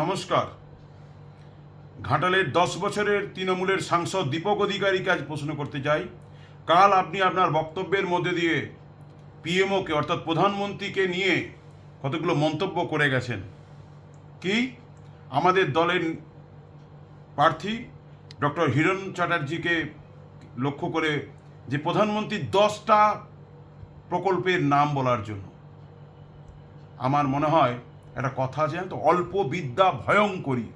নমস্কার। ঘাটালের দশ বছরের তৃণমূলের সাংসদ দীপক অধিকারীকে আজ প্রশ্ন করতে চাই। কাল আপনি আপনার বক্তব্যের মধ্যে দিয়ে পিএমওকে অর্থাৎ প্রধানমন্ত্রীকে নিয়ে কতগুলো মন্তব্য করে গেছেন। কি? আমাদের দলের প্রার্থী ডক্টর হিরণ চ্যাটার্জিকে লক্ষ্য করে যে প্রধানমন্ত্রী দশটা প্রকল্পের নাম বলার জন্য। আমার মনে হয় একটা কথা আছে তো? অল্প বিদ্যা ভয়ঙ্করী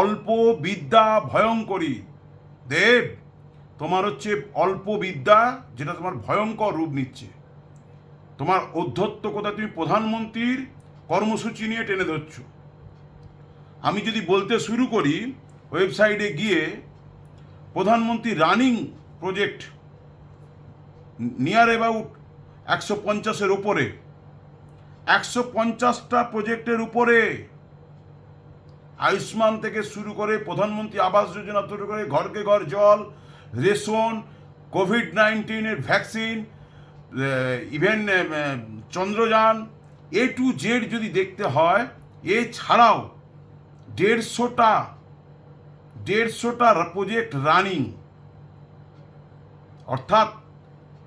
অল্প বিদ্যা ভয়ঙ্করী দেব, তোমার হচ্ছে অল্প বিদ্যা যেটা তোমার ভয়ঙ্কর রূপ নিচ্ছে। তোমার অধ্যত্তকতা তুমি প্রধানমন্ত্রীর কর্মসূচি নিয়ে টেনে ধরছ। আমি যদি বলতে শুরু করি, ওয়েবসাইটে গিয়ে প্রধানমন্ত্রী রানিং প্রজেক্ট, নিয়ার অ্যাবাউট একশো পঞ্চাশের ওপরে একশো পঞ্চাশটা প্রজেক্টের উপরে আয়ুষ্মান থেকে শুরু করে প্রধানমন্ত্রী আবাস যোজনা শুরু করে ঘরকে ঘর, জল, রেশন, কোভিড নাইন্টিনের vaccine even Chandrayaan, A to Z যদি দেখতে হয়, এছাড়াও দেড়শোটা দেড়শোটা প্রজেক্ট রানিং অর্থাৎ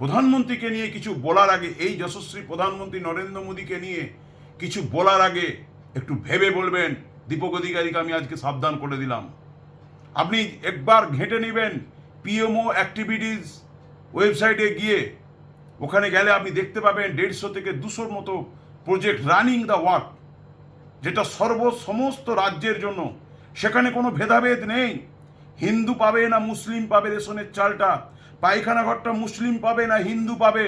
প্রধানমন্ত্রীকে নিয়ে কিছু বলার আগে, এই যশস্বী প্রধানমন্ত্রী নরেন্দ্র মোদীকে নিয়ে কিছু বলার আগে একটু ভেবে বলবেন, দীপক অধিকারীকে আমি আজকে সাবধান করে দিলাম। আপনি একবার ঘেঁটে নেবেন, পিএমও অ্যাক্টিভিটিস ওয়েবসাইটে গিয়ে, ওখানে গেলে আপনি দেখতে পাবেন দেড়শো থেকে দুশোর মতো প্রজেক্ট রানিং দ্য ওয়ার্ক, যেটা সর্ব সমস্ত রাজ্যের জন্য। সেখানে কোনো ভেদাভেদ নেই। হিন্দু পাবে না মুসলিম পাবে রেশনের চালটা। পায়খানা ঘরটা মুসলিম পাবে না হিন্দু পাবে?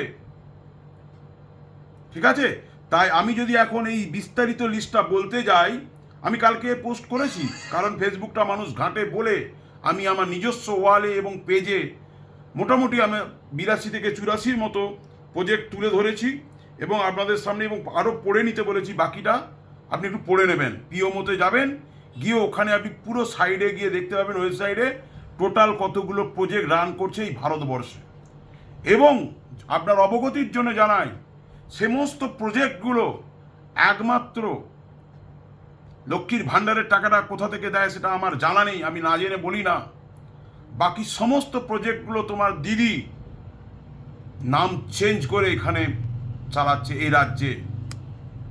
ঠিক আছে? তাই আমি যদি এখন এই বিস্তারিত লিস্টটা বলতে যাই, আমি কালকে পোস্ট করেছি, কারণ ফেসবুকটা মানুষ ঘাঁটে বলে আমি আমার নিজস্ব ওয়ালে এবং পেজে মোটামুটি আমি বিরাশি থেকে চুরাশির মতো প্রজেক্ট তুলে ধরেছি এবং আপনাদের সামনে এবং আরও পড়ে নিতে বলেছি বাকিটা। আপনি একটু পড়ে নেবেন। পিওমোতে যাবেন, গিয়ে ওখানে আপনি পুরো সাইডে গিয়ে দেখতে পাবেন ওয়েবসাইটে টোটাল কতগুলো প্রজেক্ট রান করছে এই ভারতবর্ষে। এবং আপনার অবগতির জন্য জানাই, সমস্ত প্রজেক্টগুলো একমাত্র লক্ষ্মীর ভাণ্ডারের টাকাটা কোথা থেকে দেয় সেটা আমার জানা নেই, আমি না জেনে বলি না। বাকি সমস্ত প্রজেক্টগুলো তোমার দিদি নাম চেঞ্জ করে এখানে চালাচ্ছে এই রাজ্যে।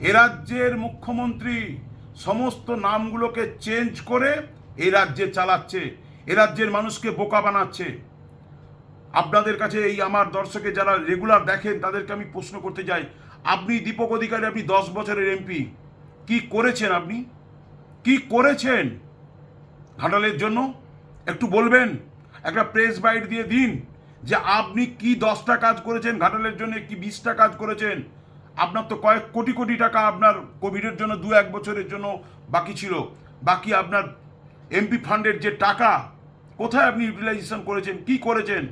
এ রাজ্যের মুখ্যমন্ত্রী সমস্ত নামগুলোকে চেঞ্জ করে এই রাজ্যে চালাচ্ছে। এ রাজ্যের মানুষকে বোকা বানাচ্ছে। আপনাদের কাছে এই আমার দর্শকে যারা রেগুলার দেখেন, তাদেরকে আমি প্রশ্ন করতে চাই, আপনি দীপক অধিকারী, আপনি দশ বছরের এমপি, কি করেছেন আপনি? কি করেছেন? ঘাটালের জন্য একটু বলবেন? একটা প্রেস বাইট দিয়ে দিন যে আপনি কি দশটা কাজ করেছেন, ঘাটালের জন্য কি বিশটা কাজ করেছেন? আপনার তো কয়েক কোটি কোটি টাকা আপনার কোভিডের জন্য দু এক বছরের জন্য বাকি ছিল। বাকি আপনার এমপি ফান্ডের যে টাকা, কোথায় আপনি ইউটিলাইজেশন করেছেন, কি করেছেন?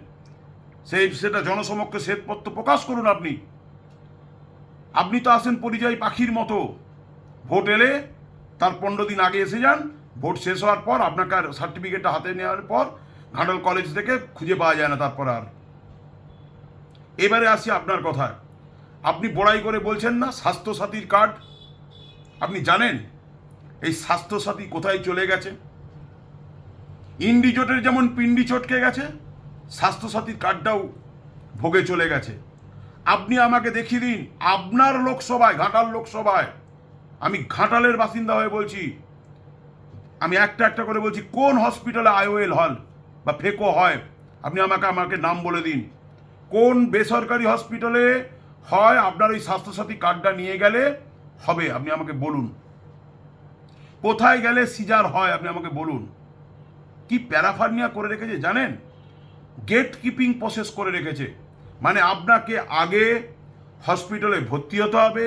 সেই, সেটা জনসমক্ষে শ্বেতপত্র প্রকাশ করুন আপনি। আপনি তো আসেন পরিযায়ী পাখির মতো। ভোট এলে তার পনেরো দিন আগে এসে যান, ভোট শেষ হওয়ার পর আপনাকে আর সার্টিফিকেটটা হাতে নেওয়ার পর ঘাটাল কলেজ থেকে খুঁজে পাওয়া যায় না তারপর আর। এবারে আসি আপনার কথায়। আপনি বড়াই করে বলছেন না, স্বাস্থ্যসাথীর কার্ড আপনি জানেন এই স্বাস্থ্যসাথী কোথায় চলে গেছে? ইন্ডিজোটের যেমন পিন্ডি চটকে গেছে, স্বাস্থ্যসাথীর কার্ডটাও ভোগে চলে গেছে। আপনি আমাকে দেখিয়ে দিন, আপনার লোকসভায়, ঘাটাল লোকসভায়, আমি ঘাটালের বাসিন্দা হয়ে বলছি, আমি একটা একটা করে বলছি, কোন হসপিটালে আইওএল হল বা ফেকো হয়, আপনি আমাকে আমাকে নাম বলে দিন। কোন বেসরকারি হসপিটালে হয়, আপনার ওই স্বাস্থ্যসাথী কার্ডটা নিয়ে গেলে হবে, আপনি আমাকে বলুন। কোথায় গেলে সিজার হয়, আপনি আমাকে বলুন। কি প্যারাফার্নিয়া করে রেখেছে জানেন? গেট কিপিং প্রসেস করে রেখেছে। মানে আপনাকে আগে হসপিটালে ভর্তি হতে হবে।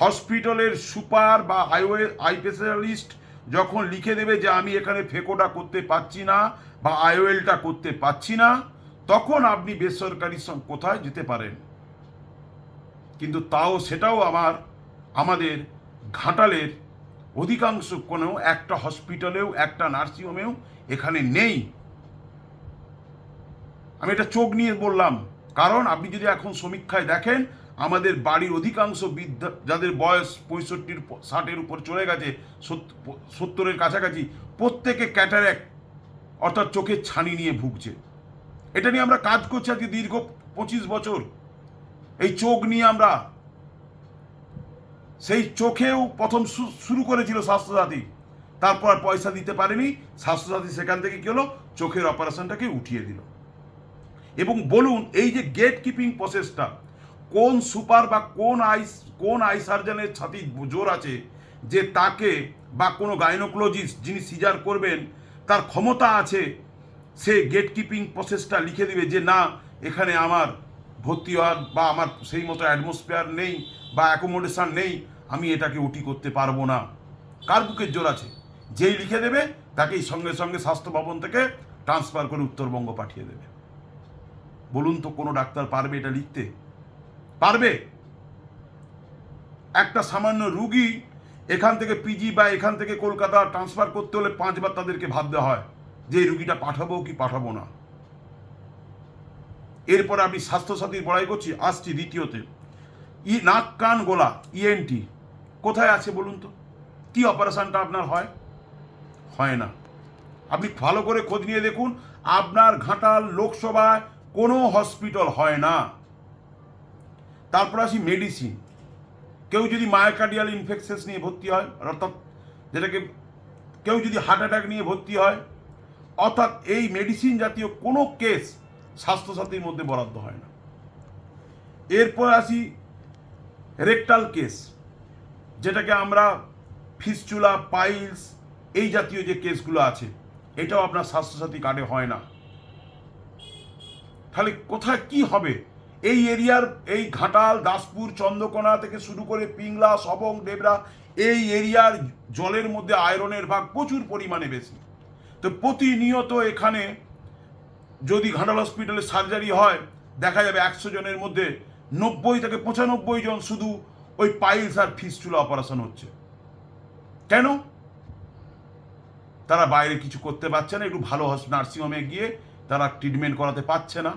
হসপিটালের সুপার বা আইওয়ে আই স্পেশালিস্ট যখন লিখে দেবে যে আমি এখানে ফেকোটা করতে পারছি না বা আইওএলটা করতে পারছি না, তখন আপনি বেসরকারি কোথায় যেতে পারেন। কিন্তু তাও সেটাও আমার, আমাদের ঘাটালের অধিকাংশ কোনো একটা হসপিটালেও একটা নার্সিংহোমেও এখানে নেই। আমি এটা চোখ নিয়ে বললাম, কারণ আপনি যদি এখন সমীক্ষায় দেখেন, আমাদের বাড়ির অধিকাংশ বৃদ্ধা, যাদের বয়স পঁয়ষট্টির ষাটের উপর চলে গেছে সত্তরের কাছাকাছি, প্রত্যেকে ক্যাটারেক অর্থাৎ চোখের ছানি নিয়ে ভুগছে। এটা নিয়ে আমরা কাজ করছি আজকে দীর্ঘ পঁচিশ বছর। এই চোখ নিয়ে আমরা সেই চোখেও প্রথম শুরু করেছিল স্বাস্থ্যসাথী। তারপর পয়সা দিতে পারেনি, স্বাস্থ্যসাথী সেখান থেকে কি হলো? চোখের অপারেশনটাকে উঠিয়ে দিল। এবং বলুন, এই যে গেট কিপিং প্রসেসটা কোন সুপার বা কোন আই কোন আই সার্জনের ছাতি জোর আছে যে তাকে বা কোনো গাইনোকোলজিস্ট যিনি সিজার করবেন, তার ক্ষমতা আছে, সে গেট কিপিং প্রসেসটা লিখে দিবে যে না, এখানে আমার ভর্তি হওয়ার বা আমার সেই মতো অ্যাটমসফিয়ার নেই বা অ্যাকোমোডেশন নেই আমি এটাকে ওটি করতে পারব না। কার বুকের জোর আছে? যেই লিখে দেবে, তাকেই সঙ্গে সঙ্গে স্বাস্থ্য ভবন থেকে ট্রান্সফার করে উত্তরবঙ্গ পাঠিয়ে দেবে। বলুন তো, কোনো ডাক্তার পারবে এটা লিখতে? পারবে? একটা সামান্য রুগী এখান থেকে পিজি বা এখান থেকে কলকাতা ট্রান্সফার করতে হলে পাঁচবার তাদেরকে ভাবতে হয়, যে এই রুগীটা পাঠাবো কি পাঠাবো না। এরপরে আমি স্বাস্থ্যসাথীর বড়াই করছি, আসছি দ্বিতীয়তে। ই নাক, কান, গোলা ইএনটি কোথায় আছে বলুন তো? কি অপারেশনটা আপনার হয়? হয় না। আপনি ভালো করে খোঁজ নিয়ে দেখুন, আপনার ঘাটাল লোকসভায় কোনো হসপিটাল হয় না। তারপর আসি মেডিসিন। কেউ যদি মায়োকার্ডিয়াল ইনফেকশনস নিয়ে ভর্তি হয়, অর্থাৎ যেটাকে কেউ যদি হার্ট অ্যাটাক নিয়ে ভর্তি হয়, অর্থাৎ এই মেডিসিন জাতীয় কোনো কেস স্বাস্থ্যসাথীর মধ্যে বরাদ্দ হয় না। এরপর আসি রেকটাল কেস। যেটাকে আমরা ফিসচুলা পাইলস এই জাতীয় যে কেসগুলো আছে, এটাও আপনার স্বাস্থ্যসাথী কার্ডে হয় না। তাহলে কোথায় কি হবে? এই এরিয়ার, এই ঘাটাল, দাসপুর, চন্দ্রকোনা থেকে শুরু করে পিংলা, সবং, দেবরা, এই এরিয়ার জলের মধ্যে আয়রনের ভাগ প্রচুর পরিমাণে বেশি। তো প্রতিনিয়ত এখানে যদি ঘাটাল হসপিটালে সার্জারি হয়, দেখা যাবে একশো জনের মধ্যে নব্বই থেকে পঁচানব্বই জন শুধু ওই পাইলস আর ফিস্টুলা অপারেশন হচ্ছে। কেন? তারা বাইরে কিছু করতে পারছে না, একটু ভালো নার্সিংহোমে গিয়ে তারা ট্রিটমেন্ট করাতে পারছে না।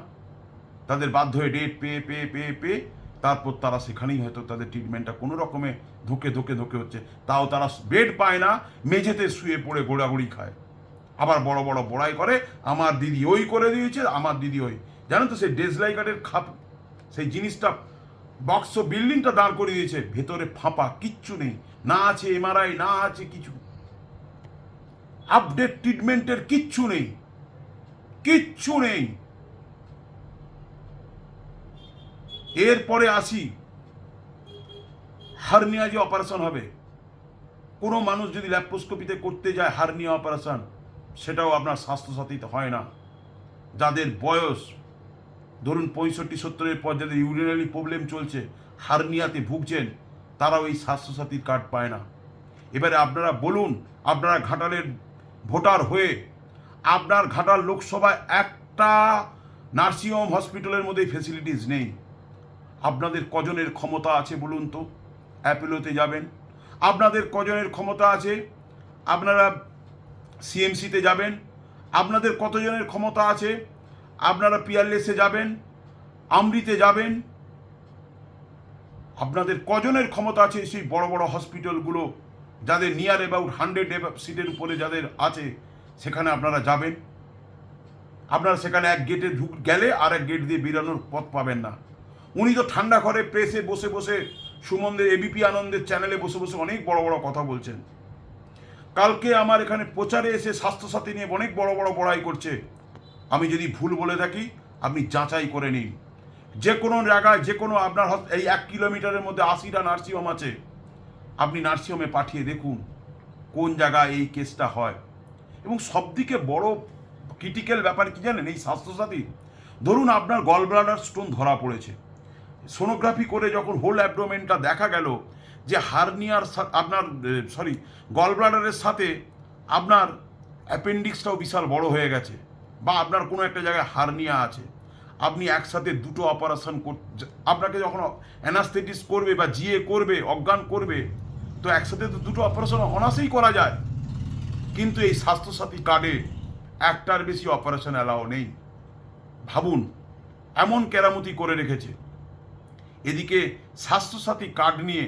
তাদের বাধ্য হয়ে ডেট পেয়ে পেয়ে পেয়ে পেয়ে তারপর তারা সেখানেই হয়তো তাদের ট্রিটমেন্টটা কোনো রকমে ধুকে ধুকে ধুকে হচ্ছে। তাও তারা বেড পায় না, মেঝেতে শুয়ে পড়ে গোড়াগুড়ি খায়। আবার বড় বড় বড়াই করে, আমার দিদি ওই করে দিয়েছে, আমার দিদি ওই। জানেন তো সেই ডেজলাই খাপ সেই জিনিসটা বক্স বিল্ডিংটা দাঁড় করে দিয়েছে। ভেতরে ফাঁপা, কিচ্ছু নেই। না আছে এমআরআই না আছে কিছু। আপডেট ট্রিটমেন্টের কিচ্ছু নেই। কিচ্ছু নেই। এরপরে আসি। হার্নিয়া যে অপারেশন হবে, কোনো মানুষ যদি ল্যাপ্রোস্কোপিতে করতে যায় হার্নিয়া অপারেশন সেটাও আপনার স্বাস্থ্যসাথীতে হয় না। যাদের বয়স ধরুন পঁয়ষট্টি, সত্তরের পর যাদের ইউরিনারি প্রবলেম চলছে হার্নিয়াতে ভুগছেন, তারাও এই স্বাস্থ্যসাথীর কার্ড পায় না। এবারে আপনারা বলুন, আপনারা ঘাটালের ভোটার হয়ে, আপনার ঘাটাল লোকসভায় একটা নার্সিংহোম হসপিটালের মধ্যে ফেসিলিটিস নেই। আপনাদের কজনের ক্ষমতা আছে বলুন তো? অ্যাপেলোতে যাবেন। আপনাদের কজনের ক্ষমতা আছে? আপনারা সিএমসিতে যাবেন। আপনাদের কতজনের ক্ষমতা আছে? আপনারা পিয়ারলেসে যাবেন, আমরিতে যাবেন। আপনাদের কজনের ক্ষমতা আছে সেই বড় বড় হসপিটালগুলো, যাদের নিয়ার অ্যাবাউট হান্ড্রেড সিটের উপরে যাদের আছে, সেখানে আপনারা যাবেন। আপনারা সেখানে এক গেটে ঢুক, গেলে আর এক গেট দিয়ে বেরানোর পথ পাবেন না। উনি তো ঠান্ডা ঘরে প্রেসে বসে বসে সুমনদের এবিপি আনন্দের চ্যানেলে বসে বসে অনেক বড় বড় কথা বলছেন। কালকে আমার এখানে প্রচারে এসে স্বাস্থ্যসাথী নিয়ে অনেক বড় বড় বড়াই করছে। আমি যদি ভুল বলে থাকি, আপনি যাচাই করে নিন। যে কোনো জায়গায়, যে কোনো আপনার এই এক কিলোমিটারের মধ্যে আশিটা নার্সিংহোম আছে। আপনি নার্সিংহোমে পাঠিয়ে দেখুন, কোন জায়গায় এই কেসটা হয়। এবং সবদিকে বড় ক্রিটিক্যাল ব্যাপার কি জানেন, এই স্বাস্থ্যসাথী? ধরুন আপনার গল ব্লাডার স্টোন ধরা পড়েছে। সোনোগ্রাফি করে যখন হোল অ্যাবডোমেনটা দেখা গেল যে হার্নিয়ার আপনার সরি গল ব্লাডারের সাথে আপনার অ্যাপেন্ডিক্সটাও বিশাল বড় হয়ে গেছে। বা আপনার কোনো একটা জায়গায় হার্নিয়া আছে, আপনি একসাথে দুটো অপারেশন কর আপনাকে যখন অ্যানাস্থেটিস করবে বা জিএ করবে, অজ্ঞান করবে, তো একসাথে তো দুটো অপারেশন অনাসেই করা যায়। কিন্তু এই স্বাস্থ্যসাথী কার্ডে একটার বেশি অপারেশন অ্যালাও নেই। ভাবুন, এমন কেরামতি করে রেখেছে। এদিকে স্বাস্থ্যসাথী কার্ড নিয়ে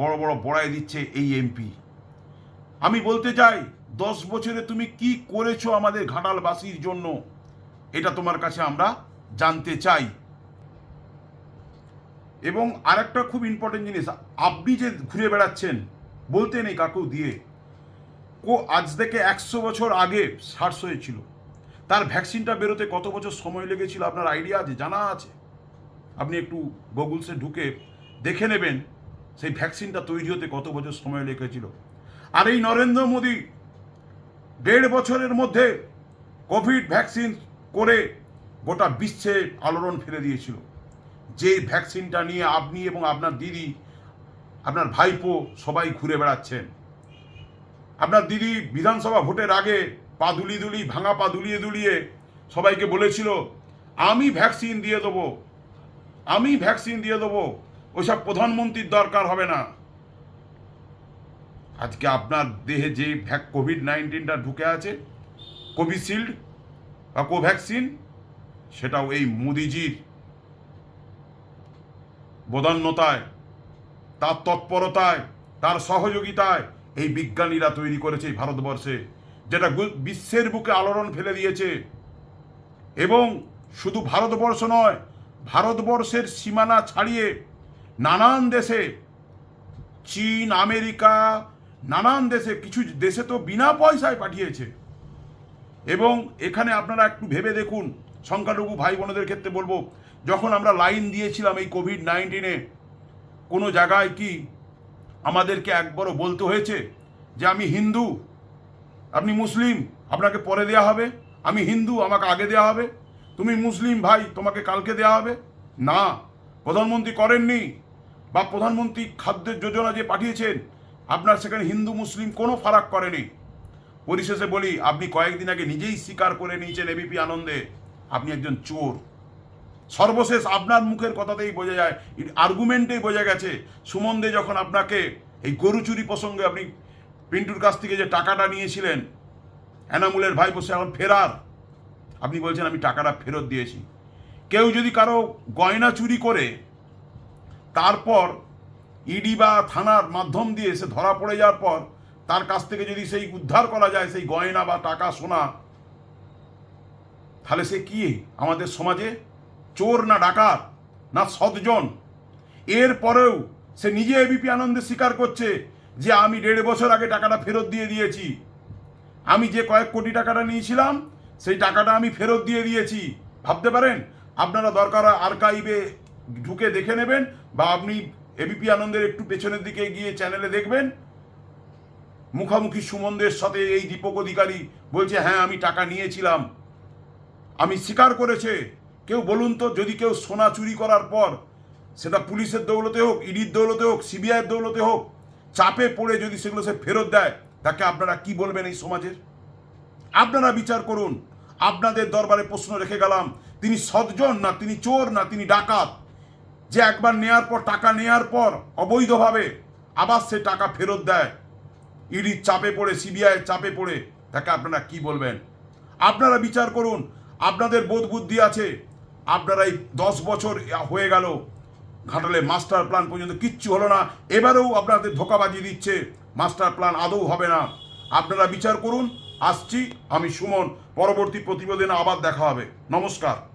বড় বড় বড়াই দিচ্ছে এই এমপি। আমি বলতে চাই দশ বছরে তুমি কি করেছ আমাদের ঘাটালবাসীর জন্য? এটা তোমার কাছে আমরা জানতে চাই। এবং আরেকটা খুব ইম্পর্টেন্ট জিনিস, আপনি যে ঘুরে বেড়াচ্ছেন, বলতে নেই কাকেও দিয়ে, কো আজ থেকে একশো বছর আগে সার্স হয়েছিল। তার ভ্যাকসিনটা বেরোতে কত বছর সময় লেগেছিল আপনার আইডিয়া আছে, জানা আছে? আপনি একটু গুগলসে ঢুকে দেখে নেবেন, সেই ভ্যাকসিনটা তৈরি হতে কত বছর সময় লেগেছিল। আর এই নরেন্দ্র মোদী দেড় বছরের মধ্যে কোভিড ভ্যাকসিন করে গোটা বিশ্বে আলোড়ন ফেলে দিয়েছিল। যে ভ্যাকসিনটা নিয়ে আপনি এবং আপনার দিদি, আপনার ভাইপো সবাই ঘুরে বেড়াচ্ছেন। আপনার দিদি বিধানসভা ভোটের আগে পা দুলি দুলি ভাঙা পা দুলিয়ে দুলিয়ে সবাইকে বলেছিল, আমি ভ্যাকসিন দিয়ে দেবো, আমি ভ্যাকসিন দিয়ে দেবো, ওইসব প্রধানমন্ত্রীর দরকার হবে না। আজকে আপনার দেহে যে ভ্যাক কোভিড নাইন্টিনটা ঢুকে আছে, কোভিশিল্ড বা কোভ্যাক্সিন, সেটাও এই মোদিজির বদান্যতায়, তার তৎপরতায়, তার সহযোগিতায় এই বিজ্ঞানীরা তৈরি করেছে ভারতবর্ষে, যেটা বিশ্বের বুকে আলোড়ন ফেলে দিয়েছে। এবং শুধু ভারতবর্ষ নয়, ভারতবর্ষের সীমানা ছাড়িয়ে নানান দেশে চীন, আমেরিকা নানান দেশে, কিছু দেশে তো বিনা পয়সায় পাঠিয়েছে। এবং এখানে আপনারা একটু ভেবে দেখুন, সংখ্যালঘু ভাই বোনদের ক্ষেত্রে বলব, যখন আমরা লাইন দিয়েছিলাম এই কোভিড নাইন্টিনে কোনো জায়গায় কি আমাদেরকে একবারও বলতে হয়েছে যে আমি হিন্দু, আপনি মুসলিম, আপনাকে পরে দেয়া হবে, আমি হিন্দু, আমাকে আগে দেয়া হবে, তুমি মুসলিম ভাই, তোমাকে কালকে দেয়া হবে? না, প্রধানমন্ত্রী করেননি, বা প্রধানমন্ত্রী খাদ্যের যোজনা যে পাঠিয়েছেন আপনার সেখানে হিন্দু, মুসলিম কোনো ফারাক করেনি। পরিশেষে বলি, আপনি কয়েকদিন আগে নিজেই স্বীকার করে নিয়েছেন এবিপি আনন্দে, আপনি একজন চোর। সর্বশেষ আপনার মুখের কথাতেই বোঝা যায় আর্গুমেন্টেই বোঝা গেছে, সুমন দে যখন আপনাকে এই গরু চুরি প্রসঙ্গে আপনি পিন্টুর কাছ থেকে যে টাকাটা নিয়েছিলেন, এনামুলের ভাই বসে এখন ফেরার, আপনি বলছেন, আমি টাকাটা ফেরত দিয়েছি। কেউ যদি কারও গয়না চুরি করে, তারপর ইডি বা থানার মাধ্যম দিয়ে সে ধরা পড়ে যাওয়ার পর, তার কাছ থেকে যদি সেই উদ্ধার করা যায়, সেই গয়না বা টাকা, সোনা, তাহলে সে কি? আমাদের সমাজে চোর না ডাকাত না সৎজন। এরপরেও সে নিজে এবিপি আনন্দে স্বীকার করছে যে, আমি দেড় বছর আগে টাকাটা ফেরত দিয়ে দিয়েছি। আমি যে কয়েক কোটি টাকাটা নিয়েছিলাম, সেই টাকাটা আমি ফেরত দিয়ে দিয়েছি। ভাবতে পারেন? আপনারা দরকার আর্কাইভে ঢুকে দেখে নেবেন বা আপনি এবিপি আনন্দের একটু পেছনের দিকে গিয়ে চ্যানেলে দেখবেন। মুখামুখি সুমনদের সাথে এই দীপক অধিকারী বলছে হ্যাঁ আমি টাকা নিয়েছিলাম। আমি স্বীকার করেছে। কেউ বলুন তো, যদি কেউ সোনা চুরি করার পর, সেটা পুলিশের দৌলতে হোক, ইডির দৌলতে হোক সিবিআইয়ের দৌলতে হোক, চাপে পড়ে যদি সেগুলো সে ফেরত দেয়, তাকে আপনারা কি বলবেন এই সমাজের? আপনারা বিচার করুন। আপনাদের দরবারে প্রশ্ন রেখে গেলাম, তিনি সৎজন না, তিনি চোর না, তিনি ডাকাত। যে একবার নেয়ার পর, টাকা নেয়ার পর অবৈধভাবে আবার সে টাকা ফেরত দেয়। ইডির চাপে পড়ে সিবিআই চাপে পড়ে। তাকে আপনারা কি বলবেন? আপনারা বিচার করুন। আপনাদের বোধ বুদ্ধি আছে। আপনারা এই দশ বছর হয়ে গেল। ঘাটালে মাস্টার প্ল্যান পর্যন্ত কিচ্ছু হলো না। এবারেও আপনাদের ধোকাবাজি দিচ্ছে। মাস্টার প্ল্যান আদৌ হবে না। আপনারা বিচার করুন। আসছি। আমি সুমন। পরবর্তী প্রতিবেদনে আবার দেখা হবে। নমস্কার।